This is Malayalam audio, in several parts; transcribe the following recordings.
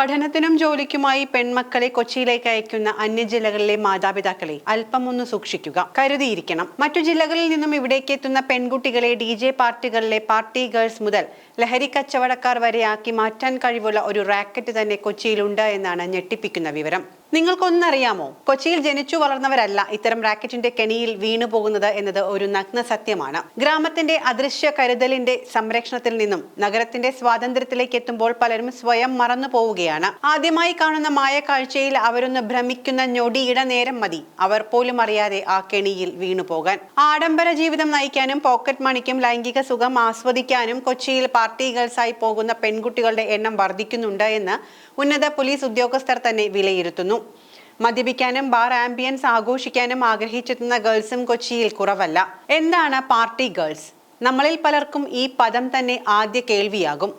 പഠനത്തിനും ജോലിക്കുമായി പെൺമക്കളെ കൊച്ചിയിലേക്ക് അയക്കുന്ന അന്യജില്ലകളിലെ മാതാപിതാക്കളെ അല്പം ഒന്ന് സൂക്ഷിക്കുക. കരുതിയിരിക്കണം. മറ്റു ജില്ലകളിൽ നിന്നും ഇവിടേക്ക് എത്തുന്ന പെൺകുട്ടികളെ ഡി ജെ പാർട്ടികളിലെ പാർട്ടി ഗേൾസ് മുതൽ ലഹരി കച്ചവടക്കാർ വരെയാക്കി മാറ്റാൻ കഴിവുള്ള ഒരു റാക്കറ്റ് തന്നെ കൊച്ചിയിലുണ്ട് എന്നാണ് ഞെട്ടിപ്പിക്കുന്ന വിവരം. നിങ്ങൾക്കൊന്നറിയാമോ? കൊച്ചിയിൽ ജനിച്ചു വളർന്നവരല്ല ഇത്തരം റാക്കറ്റിന്റെ കെണിയിൽ വീണു പോകുന്നത് എന്നത് ഒരു നഗ്ന സത്യമാണ്. ഗ്രാമത്തിന്റെ അദൃശ്യ കരുതലിന്റെ സംരക്ഷണത്തിൽ നിന്നും നഗരത്തിന്റെ സ്വാതന്ത്ര്യത്തിലേക്ക് എത്തുമ്പോൾ പലരും സ്വയം മറന്നു പോവുകയാണ്. ആദ്യമായി കാണുന്ന മായ കാഴ്ചയിൽ അവരൊന്ന് ഭ്രമിക്കുന്ന ഞൊടിയിട നേരം മതി. അവർ പോലും അറിയാതെ ആ കെണിയിൽ വീണു പോകാൻ. ആഡംബര ജീവിതം നയിക്കാനും പോക്കറ്റ് മണിക്കും ലൈംഗിക സുഖം ആസ്വദിക്കാനും കൊച്ചിയിൽ പാർട്ടി ഗേൾസായി പോകുന്ന പെൺകുട്ടികളുടെ എണ്ണം വർദ്ധിക്കുന്നുണ്ട് എന്ന് ഉന്നത പോലീസ് ഉദ്യോഗസ്ഥർ തന്നെ വിലയിരുത്തുന്നു. മദ്യപിക്കാനും ബാർ ആംബിയൻസ് ആഘോഷിക്കാനും ആഗ്രഹിച്ചെത്തുന്ന ഗേൾസും കൊച്ചിയിൽ കുറവല്ല. എന്താണ് പാർട്ടി ഗേൾസ്? നമ്മളിൽ പലർക്കും ഈ പദം തന്നെ ആദ്യ കേൾവിയാകും.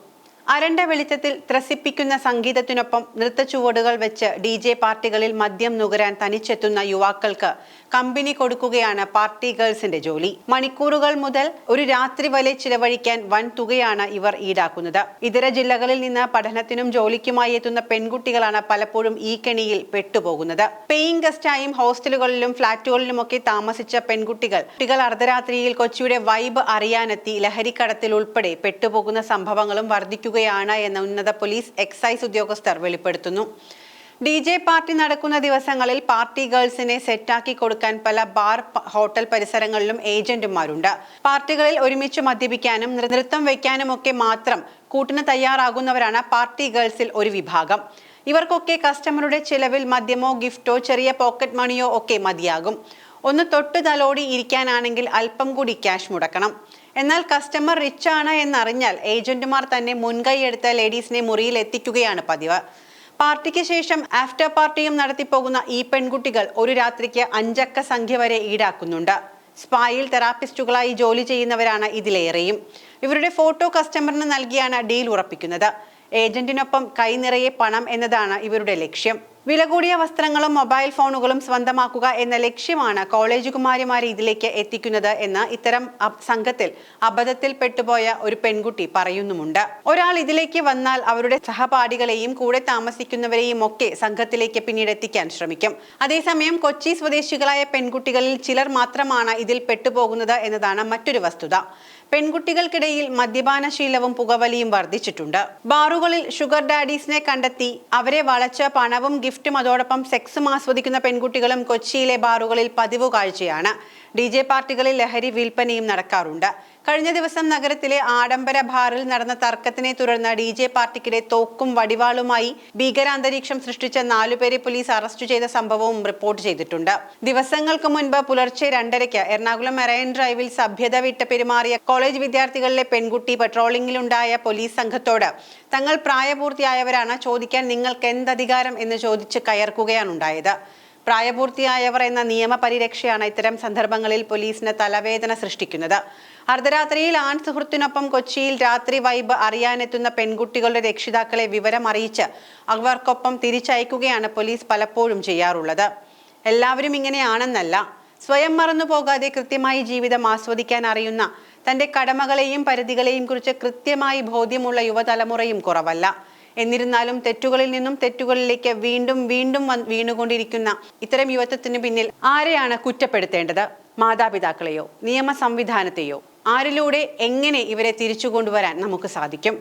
അരണ്ട വെളിച്ചത്തിൽ ത്രസിപ്പിക്കുന്ന സംഗീതത്തിനൊപ്പം നൃത്തച്ചുവടുകൾ വെച്ച് ഡി ജെ പാർട്ടികളിൽ മദ്യം നുകരാൻ തനിച്ചെത്തുന്ന യുവാക്കൾക്ക് കമ്പനി കൊടുക്കുകയാണ് പാർട്ടി ഗേൾസിന്റെ ജോലി. മണിക്കൂറുകൾ മുതൽ ഒരു രാത്രി വരെ ചിലവഴിക്കാൻ വൻ തുകയാണ് ഇവർ ഈടാക്കുന്നത്. ഇതര ജില്ലകളിൽ നിന്ന് പഠനത്തിനും ജോലിക്കുമായി എത്തുന്ന പെൺകുട്ടികളാണ് പലപ്പോഴും ഈ കെണിയിൽ പെട്ടുപോകുന്നത്. പേയിങ് ഗസ്റ്റായും ഹോസ്റ്റലുകളിലും ഫ്ളാറ്റുകളിലുമൊക്കെ താമസിച്ച പെൺകുട്ടികൾ കുട്ടികൾ അർദ്ധരാത്രിയിൽ കൊച്ചിയുടെ വൈബ് അറിയാനെത്തി ലഹരിക്കടത്തിൽ ഉൾപ്പെടെ പെട്ടുപോകുന്ന സംഭവങ്ങളും വർദ്ധിക്കുകയാണ് എന്ന് ഉന്നത പോലീസ് എക്സൈസ് ഉദ്യോഗസ്ഥർ വെളിപ്പെടുത്തുന്നു. ഡി ജെ പാർട്ടി നടക്കുന്ന ദിവസങ്ങളിൽ പാർട്ടി ഗേൾസിനെ സെറ്റാക്കി കൊടുക്കാൻ പല ബാർ ഹോട്ടൽ പരിസരങ്ങളിലും ഏജന്റുമാരുണ്ട്. പാർട്ടികളിൽ ഒരുമിച്ച് മദ്യപിക്കാനും നൃത്തം വയ്ക്കാനും ഒക്കെ മാത്രം കൂട്ടിന് തയ്യാറാകുന്നവരാണ് പാർട്ടി ഗേൾസിൽ ഒരു വിഭാഗം. ഇവർക്കൊക്കെ കസ്റ്റമറുടെ ചിലവിൽ മദ്യമോ ഗിഫ്റ്റോ ചെറിയ പോക്കറ്റ് മണിയോ ഒക്കെ മതിയാകും. ഒന്ന് തൊട്ട് തലോടി ഇരിക്കാനാണെങ്കിൽ അല്പം കൂടി ക്യാഷ് മുടക്കണം. എന്നാൽ കസ്റ്റമർ റിച്ച് ആണ് എന്നറിഞ്ഞാൽ ഏജന്റുമാർ തന്നെ മുൻകൈ എടുത്ത ലേഡീസിനെ മുറിയിൽ എത്തിക്കുകയാണ് പതിവ്. പാർട്ടിക്ക് ശേഷം ആഫ്റ്റർ പാർട്ടിയും നടത്തിപ്പോകുന്ന ഈ പെൺകുട്ടികൾ ഒരു രാത്രിക്ക് അഞ്ചക്ക സംഖ്യ വരെ ഈടാക്കുന്നുണ്ട്. സ്പായിൽ തെറാപ്പിസ്റ്റുകളായി ജോലി ചെയ്യുന്നവരാണ് ഇതിലേറെയും. ഇവരുടെ ഫോട്ടോ കസ്റ്റമറിന് നൽകിയാണ് ഡീൽ ഉറപ്പിക്കുന്നത്. ഏജന്റിനൊപ്പം കൈനിറയെ പണം എന്നതാണ് ഇവരുടെ ലക്ഷ്യം. വില കൂടിയ വസ്ത്രങ്ങളും മൊബൈൽ ഫോണുകളും സ്വന്തമാക്കുക എന്ന ലക്ഷ്യമാണ് കോളേജ് കുമാരിമാരെ ഇതിലേക്ക് എത്തിക്കുന്നത് എന്ന് ഇത്തരം സംഘത്തിൽ അബദ്ധത്തിൽ പെട്ടുപോയ ഒരു പെൺകുട്ടി പറയുന്നുമുണ്ട്. ഒരാൾ ഇതിലേക്ക് വന്നാൽ അവരുടെ സഹപാഠികളെയും കൂടെ താമസിക്കുന്നവരെയും ഒക്കെ സംഘത്തിലേക്ക് പിന്നീട് എത്തിക്കാൻ ശ്രമിക്കും. അതേസമയം കൊച്ചി സ്വദേശികളായ പെൺകുട്ടികളിൽ ചിലർ മാത്രമാണ് ഇതിൽ പെട്ടുപോകുന്നത് എന്നതാണ് മറ്റൊരു വസ്തുത. പെൺകുട്ടികൾക്കിടയിൽ മദ്യപാനശീലവും പുകവലിയും വർദ്ധിച്ചിട്ടുണ്ട്. ബാറുകളിൽ ഷുഗർ ഡാഡീസിനെ കണ്ടെത്തി അവരെ വളച്ച പണവും ഗിഫ്റ്റും അതോടൊപ്പം സെക്സും ആസ്വദിക്കുന്ന പെൺകുട്ടികളും കൊച്ചിയിലെ ബാറുകളിൽ പതിവ് കാഴ്ചയാണ് ഡി പാർട്ടികളിൽ ലഹരി വിൽപ്പനയും നടക്കാറുണ്ട്. കഴിഞ്ഞ ദിവസം നഗരത്തിലെ ആഡംബര ബാറിൽ നടന്ന തർക്കത്തിനെ തുടർന്ന് ഡി ജെ പാർട്ടിക്കിടെ തോക്കും വടിവാളുമായി ഭീകരാന്തരീക്ഷം സൃഷ്ടിച്ച നാലുപേരെ പോലീസ് അറസ്റ്റ് ചെയ്ത സംഭവവും റിപ്പോർട്ട് ചെയ്തിട്ടുണ്ട്. ദിവസങ്ങൾക്ക് മുൻപ് പുലർച്ചെ രണ്ടരയ്ക്ക് എറണാകുളം മെറൈൻ ഡ്രൈവിൽ സഭ്യത വിട്ട് പെരുമാറിയ കോളേജ് വിദ്യാർത്ഥികളിലെ പെൺകുട്ടി പട്രോളിംഗിലുണ്ടായ പോലീസ് സംഘത്തോട് തങ്ങൾ പ്രായപൂർത്തിയായവരാണ് ചോദിക്കാൻ നിങ്ങൾക്ക് എന്തധികാരം എന്ന് ചോദിച്ച് കയർക്കുകയാണ് ഉണ്ടായത് പ്രായപൂർത്തിയായവർ എന്ന നിയമപരിരക്ഷയാണ് ഇത്തരം സന്ദർഭങ്ങളിൽ പോലീസിന് തലവേദന സൃഷ്ടിക്കുന്നത്. അർദ്ധരാത്രിയിൽ ആൺ സുഹൃത്തിനൊപ്പം കൊച്ചിയിൽ രാത്രി വൈബ് അറിയാനെത്തുന്ന പെൺകുട്ടികളുടെ രക്ഷിതാക്കളെ വിവരം അറിയിച്ച് അവർക്കൊപ്പം തിരിച്ചയക്കുകയാണ് പോലീസ് പലപ്പോഴും ചെയ്യാറുള്ളത്. എല്ലാവരും ഇങ്ങനെയാണെന്നല്ല സ്വയം മറന്നു പോകാതെ കൃത്യമായി ജീവിതം ആസ്വദിക്കാൻ അറിയുന്ന തന്റെ കടമകളെയും പരിധികളെയും കുറിച്ച് കൃത്യമായി ബോധ്യമുള്ള യുവതലമുറയും കുറവല്ല. എന്നിരുന്നാലും തെറ്റുകളിൽ നിന്നും തെറ്റുകളിലേക്ക് വീണ്ടും വീണ്ടും വീണുകൊണ്ടിരിക്കുന്ന ഇത്തരം യുവത്വത്തിന് പിന്നിൽ ആരെയാണ് കുറ്റപ്പെടുത്തേണ്ടത്? മാതാപിതാക്കളെയോ? നിയമ സംവിധാനത്തെയോ ആരിലൂടെ എങ്ങനെ ഇവരെ തിരിച്ചു കൊണ്ടുവരാൻ നമുക്ക് സാധിക്കും?